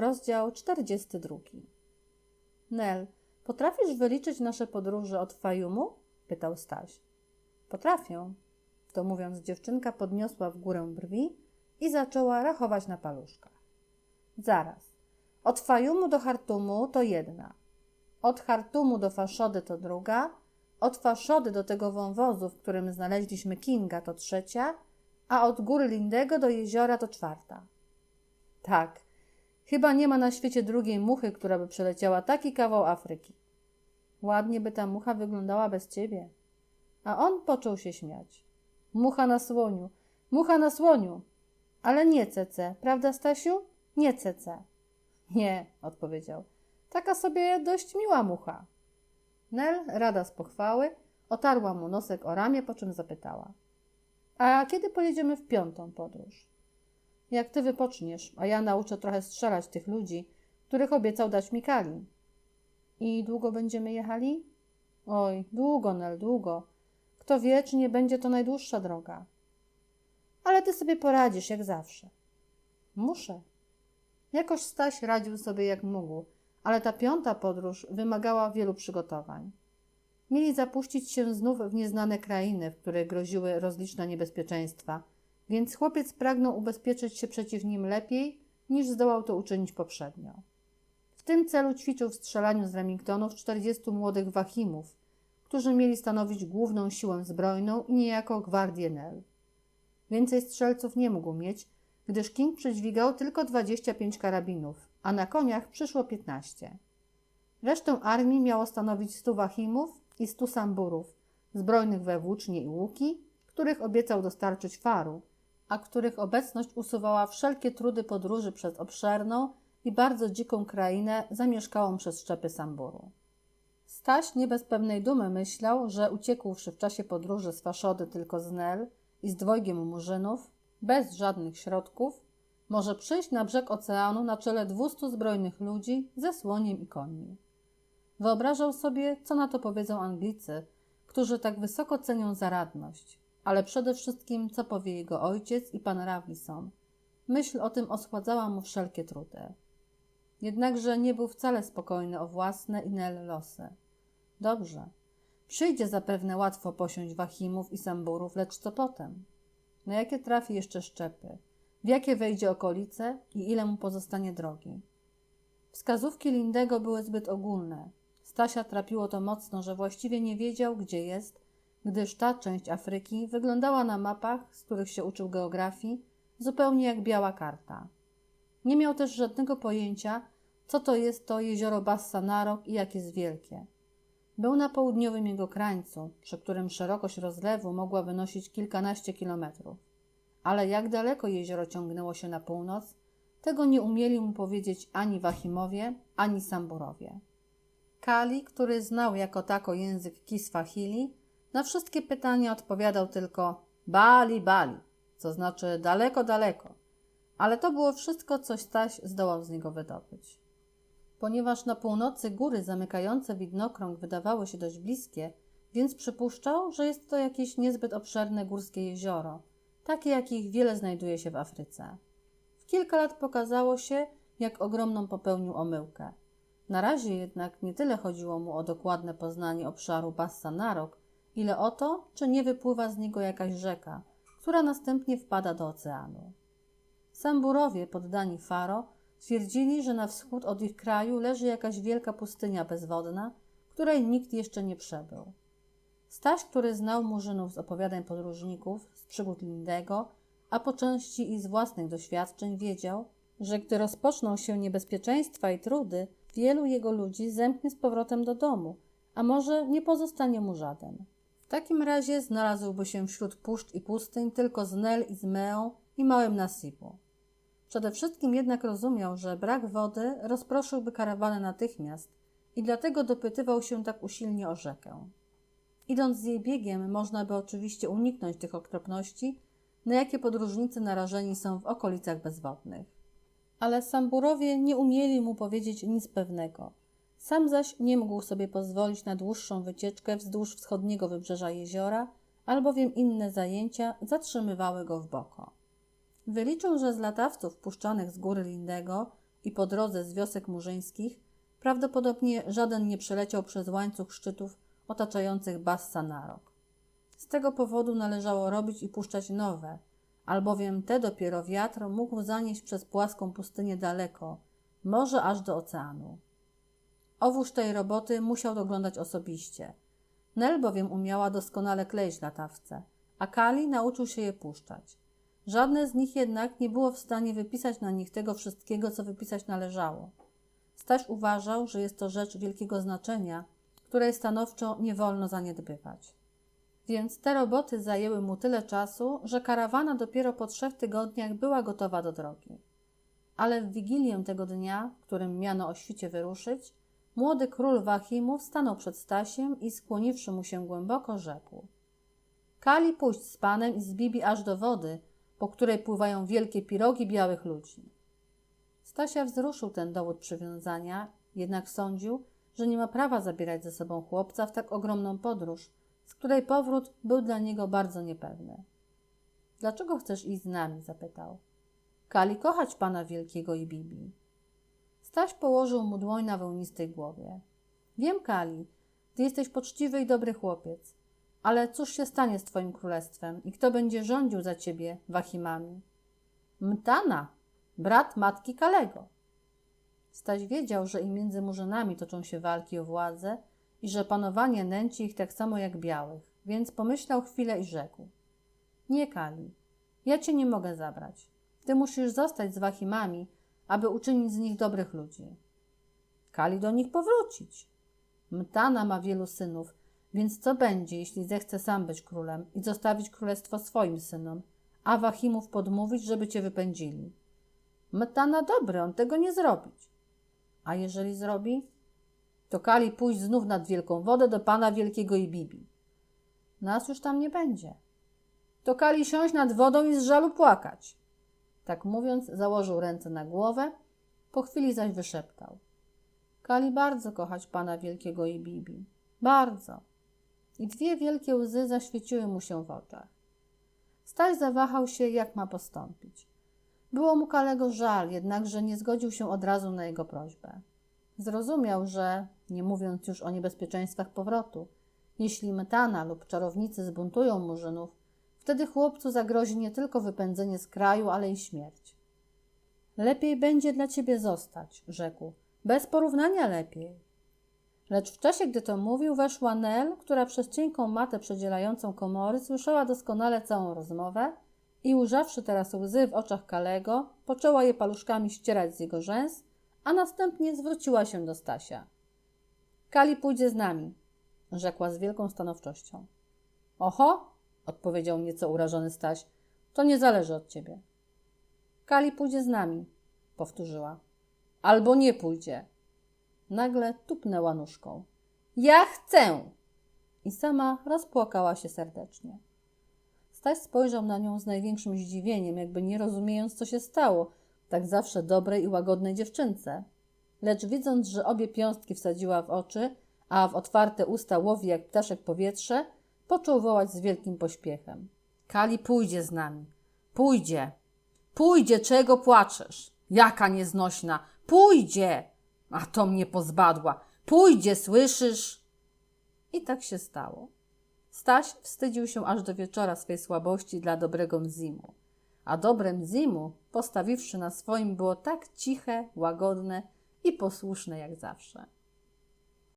Rozdział 42. Nel, potrafisz wyliczyć nasze podróże od Fajumu? pytał Staś. Potrafię. To mówiąc, dziewczynka podniosła w górę brwi i zaczęła rachować na paluszkach. Zaraz. Od Fajumu do Hartumu to jedna. Od Hartumu do Faszody to druga. Od Faszody do tego wąwozu, w którym znaleźliśmy Kinga, to trzecia. A od góry Lindego do jeziora to czwarta. Tak. Chyba nie ma na świecie drugiej muchy, która by przeleciała taki kawał Afryki. Ładnie by ta mucha wyglądała bez ciebie. A on począł się śmiać. Mucha na słoniu, mucha na słoniu. Ale nie Cece, prawda, Stasiu? Nie Cece. Nie, odpowiedział. Taka sobie dość miła mucha. Nel, rada z pochwały, otarła mu nosek o ramię, po czym zapytała. A kiedy pojedziemy w piątą podróż? Jak ty wypoczniesz, a ja nauczę trochę strzelać tych ludzi, których obiecał dać mi Kali. I długo będziemy jechali? Oj, długo, Nel, długo. Kto wie, czy nie będzie to najdłuższa droga. Ale ty sobie poradzisz, jak zawsze. Muszę. Jakoś Staś radził sobie jak mógł, ale ta piąta podróż wymagała wielu przygotowań. Mieli zapuścić się znów w nieznane krainy, w które groziły rozliczne niebezpieczeństwa, więc chłopiec pragnął ubezpieczyć się przeciw nim lepiej, niż zdołał to uczynić poprzednio. W tym celu ćwiczył w strzelaniu z Remingtonów 40 młodych wahimów, którzy mieli stanowić główną siłę zbrojną i niejako gwardię Nel. Więcej strzelców nie mógł mieć, gdyż King przydźwigał tylko 25 karabinów, a na koniach przyszło 15. Resztę armii miało stanowić 100 wahimów i 100 samburów, zbrojnych we włócznie i łuki, których obiecał dostarczyć faru, a których obecność usuwała wszelkie trudy podróży przez obszerną i bardzo dziką krainę zamieszkałą przez szczepy samburu. Staś nie bez pewnej dumy myślał, że uciekłszy w czasie podróży z Faszody tylko z Nel i z dwojgiem murzynów, bez żadnych środków, może przyjść na brzeg oceanu na czele dwustu zbrojnych ludzi ze słoniem i końmi. Wyobrażał sobie, co na to powiedzą Anglicy, którzy tak wysoko cenią zaradność, ale przede wszystkim, co powie jego ojciec i pan Rawlison. Myśl o tym osładzała mu wszelkie trudy. Jednakże nie był wcale spokojny o własne i Nel losy. Dobrze. Przyjdzie zapewne łatwo posiąść Wahimów i Samburów, lecz co potem? Na jakie trafi jeszcze szczepy? W jakie wejdzie okolice i ile mu pozostanie drogi? Wskazówki Lindego były zbyt ogólne. Stasia trapiło to mocno, że właściwie nie wiedział, gdzie jest, gdyż ta część Afryki wyglądała na mapach, z których się uczył geografii, zupełnie jak biała karta. Nie miał też żadnego pojęcia, co to jest to jezioro Bassa Narok i jak jest wielkie. Był na południowym jego krańcu, przy którym szerokość rozlewu mogła wynosić kilkanaście kilometrów. Ale jak daleko jezioro ciągnęło się na północ, tego nie umieli mu powiedzieć ani Wahimowie, ani Samburowie. Kali, który znał jako tako język Kiswahili, na wszystkie pytania odpowiadał tylko Bali, Bali, co znaczy daleko, daleko. Ale to było wszystko, co Staś zdołał z niego wydobyć. Ponieważ na północy góry zamykające widnokrąg wydawały się dość bliskie, więc przypuszczał, że jest to jakieś niezbyt obszerne górskie jezioro, takie jakich wiele znajduje się w Afryce. W kilka lat pokazało się, jak ogromną popełnił omyłkę. Na razie jednak nie tyle chodziło mu o dokładne poznanie obszaru Bassa Narok, ile o to, czy nie wypływa z niego jakaś rzeka, która następnie wpada do oceanu. Samburowie poddani Faro twierdzili, że na wschód od ich kraju leży jakaś wielka pustynia bezwodna, której nikt jeszcze nie przebył. Staś, który znał murzynów z opowiadań podróżników, z przygód Lindego, a po części i z własnych doświadczeń wiedział, że gdy rozpoczną się niebezpieczeństwa i trudy, wielu jego ludzi zemknie z powrotem do domu, a może nie pozostanie mu żaden. W takim razie znalazłby się wśród puszcz i pustyń tylko z Nel i z Meą i małym Nasibu. Przede wszystkim jednak rozumiał, że brak wody rozproszyłby karawanę natychmiast i dlatego dopytywał się tak usilnie o rzekę. Idąc z jej biegiem, można by oczywiście uniknąć tych okropności, na jakie podróżnicy narażeni są w okolicach bezwodnych. Ale Samburowie nie umieli mu powiedzieć nic pewnego. Sam zaś nie mógł sobie pozwolić na dłuższą wycieczkę wzdłuż wschodniego wybrzeża jeziora, albowiem inne zajęcia zatrzymywały go w boko. Wyliczył, że z latawców puszczanych z góry Lindego i po drodze z wiosek murzyńskich, prawdopodobnie żaden nie przeleciał przez łańcuch szczytów otaczających Bassa na rok. Z tego powodu należało robić i puszczać nowe, albowiem te dopiero wiatr mógł zanieść przez płaską pustynię daleko, może aż do oceanu. Owóż tej roboty musiał doglądać osobiście. Nel bowiem umiała doskonale kleić latawce, a Kali nauczył się je puszczać. Żadne z nich jednak nie było w stanie wypisać na nich tego wszystkiego, co wypisać należało. Staś uważał, że jest to rzecz wielkiego znaczenia, której stanowczo nie wolno zaniedbywać. Więc te roboty zajęły mu tyle czasu, że karawana dopiero po trzech tygodniach była gotowa do drogi. Ale w wigilię tego dnia, którym miano o świcie wyruszyć, młody król Wahimów stanął przed Stasiem i skłoniwszy mu się głęboko, rzekł: Kali pójść z panem i z Bibi aż do wody, po której pływają wielkie pirogi białych ludzi. Stasia wzruszył ten dowód przywiązania, jednak sądził, że nie ma prawa zabierać ze sobą chłopca w tak ogromną podróż, z której powrót był dla niego bardzo niepewny. Dlaczego chcesz iść z nami? zapytał. Kali kochać pana wielkiego i Bibi. Staś położył mu dłoń na wełnistej głowie. Wiem, Kali, ty jesteś poczciwy i dobry chłopiec, ale cóż się stanie z twoim królestwem i kto będzie rządził za ciebie Wahimami? Mtana, brat matki Kalego. Staś wiedział, że i między murzynami toczą się walki o władzę i że panowanie nęci ich tak samo jak białych, więc pomyślał chwilę i rzekł. Nie, Kali, ja cię nie mogę zabrać. Ty musisz zostać z Wahimami, aby uczynić z nich dobrych ludzi. Kali do nich powrócić. Mtana ma wielu synów, więc co będzie, jeśli zechce sam być królem i zostawić królestwo swoim synom, a Wahimów podmówić, żeby cię wypędzili? Mtana dobry, on tego nie zrobić. A jeżeli zrobi? To Kali pójść znów nad wielką wodę do pana wielkiego i Bibi. Nas już tam nie będzie. To Kali siąść nad wodą i z żalu płakać. Tak mówiąc, założył ręce na głowę, po chwili zaś wyszeptał. Kali bardzo kochać pana wielkiego i Bibi. Bardzo. I dwie wielkie łzy zaświeciły mu się w oczach. Staś zawahał się, jak ma postąpić. Było mu Kalego żal, jednakże nie zgodził się od razu na jego prośbę. Zrozumiał, że, nie mówiąc już o niebezpieczeństwach powrotu, jeśli metana lub czarownicy zbuntują murzynów, wtedy chłopcu zagrozi nie tylko wypędzenie z kraju, ale i śmierć. Lepiej będzie dla ciebie zostać, rzekł. Bez porównania lepiej. Lecz w czasie, gdy to mówił, weszła Nel, która przez cienką matę przedzielającą komory słyszała doskonale całą rozmowę i ujrzawszy teraz łzy w oczach Kalego, poczęła je paluszkami ścierać z jego rzęs, a następnie zwróciła się do Stasia. Kali pójdzie z nami, rzekła z wielką stanowczością. Oho, odpowiedział nieco urażony Staś, to nie zależy od ciebie. Kali pójdzie z nami, powtórzyła. Albo nie pójdzie. Nagle tupnęła nóżką. Ja chcę! I sama rozpłakała się serdecznie. Staś spojrzał na nią z największym zdziwieniem, jakby nie rozumiejąc, co się stało, tak zawsze dobrej i łagodnej dziewczynce. Lecz widząc, że obie piąstki wsadziła w oczy, a w otwarte usta łowi jak ptaszek powietrze, począł wołać z wielkim pośpiechem. Kali pójdzie z nami. Pójdzie. Pójdzie, czego płaczesz? Jaka nieznośna. Pójdzie! A to mnie pozbadła. Pójdzie, słyszysz? I tak się stało. Staś wstydził się aż do wieczora swej słabości dla dobrego Mzimu. A dobre Mzimu, postawiwszy na swoim, było tak ciche, łagodne i posłuszne jak zawsze.